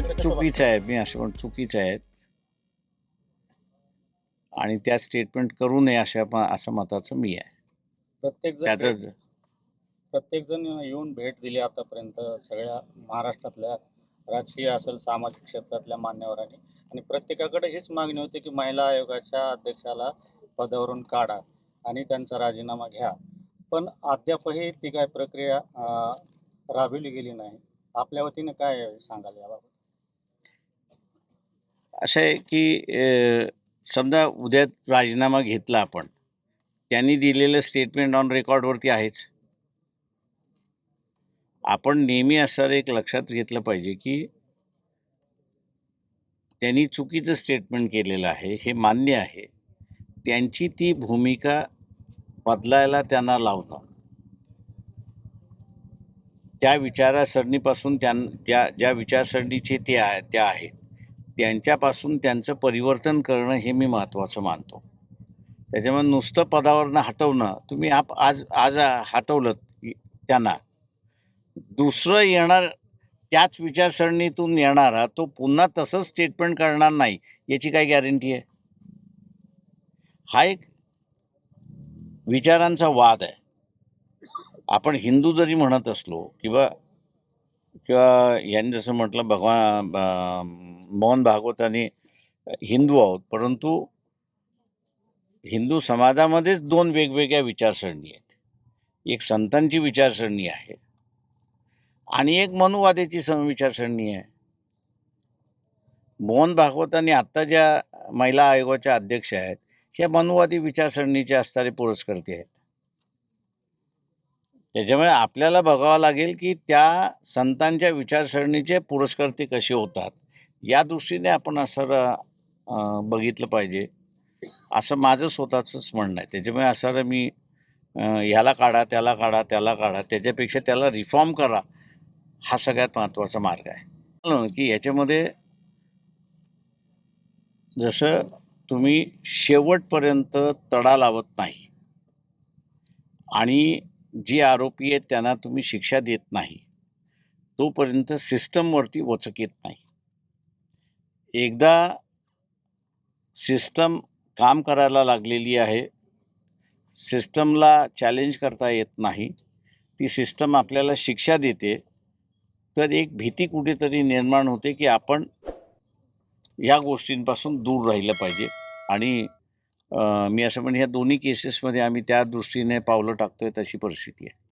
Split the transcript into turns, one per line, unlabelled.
ते चुकीचं आहे मी असं पण चुकीचं आहे. आणि त्या स्टेटमेंट करू नये अशा असं मताचं मी आहे.
प्रत्येक जण प्रत्येक जण येऊन भेट दिली आतापर्यंत सगळ्या महाराष्ट्रातल्या राजकीय असेल सामाजिक क्षेत्रातल्या मान्यवरांनी. आणि प्रत्येकाकडे हीच मागणी होती की महिला आयोगाच्या अध्यक्षाला पदावरून काढा आणि त्यांचा राजीनामा घ्या. पण अद्यापही ती काय प्रक्रिया राबविली गेली नाही. आपल्या वतीने काय सांगाल याबाबत?
असं आहे की समजा उद्या राजीनामा घेतला आपण त्यांनी दिलेलं स्टेटमेंट ऑन रेकॉर्डवरती आहेच. आपण नेहमी असं एक लक्षात घेतलं पाहिजे की त्यांनी चुकीचं स्टेटमेंट केलेलं आहे हे मान्य आहे. त्यांची ती भूमिका बदलायला त्यांना लावणं. त्या विचारसरणीपासून त्यां ज्या ज्या विचारसरणीचे ते आहे त्या आहेत. त्यांच्यापासून त्यांचं परिवर्तन करणं हे मी महत्त्वाचं मानतो. त्याच्यामुळे नुसतं पदावरनं हटवणं तुम्ही आप आज आज हटवलं त्यांना. दुसरं येणार त्याच विचारसरणीतून येणारा तो पुन्हा तसंच स्टेटमेंट करणार नाही याची काय गॅरंटी आहे? हा एक विचारांचा वाद आहे. आपण हिंदू जरी म्हणत असलो किंवा किंवा यांनी जसं म्हटलं भगवान मोहन मोहन आणि हिंदू आहोत परंतु हिंदू समाजामध्येच दोन वेगवेगळ्या विचारसरणी आहेत. एक संतांची विचारसरणी आहे आणि एक मनुवादेची सम विचारसरणी आहे. मोहन भागवतांनी आत्ता ज्या महिला आयोगाच्या अध्यक्ष आहेत ह्या मनुवादी विचारसरणीचे असणारे पुरस्कर्ते आहेत. त्याच्यामुळे आपल्याला बघावं लागेल की त्या संतांच्या विचारसरणीचे पुरस्कर्ते कसे होतात. या दृष्टीने आपण असं बघितलं पाहिजे. असं माझं स्वतःचंच म्हणणं आहे. त्याच्यामुळे असं मी ह्याला काढा त्याला काढा त्याला काढा त्याच्यापेक्षा त्याला रिफॉर्म करा हा सगळ्यात महत्त्वाचा मार्ग आहे. की याच्यामध्ये जसं तुम्ही शेवटपर्यंत तडा लावत नाही आणि जे आरोपी आहेत त्यांना तुम्ही शिक्षा देत नाही तोपर्यंत सिस्टमवरती वचक येत नाही. एकदा सिस्टम काम करायला लागलेली आहे. सिस्टमला चॅलेंज करता येत नाही. ती सिस्टम आपल्याला शिक्षा देते. तर एक भीती कुठेतरी निर्माण होते की आपण या गोष्टींपासून दूर राहिलं पाहिजे. आणि मी असं म्हणेन ह्या दोन्ही केसेसमध्ये आम्ही त्या दृष्टीने पावलं टाकतो आहे तशी परिस्थिती आहे.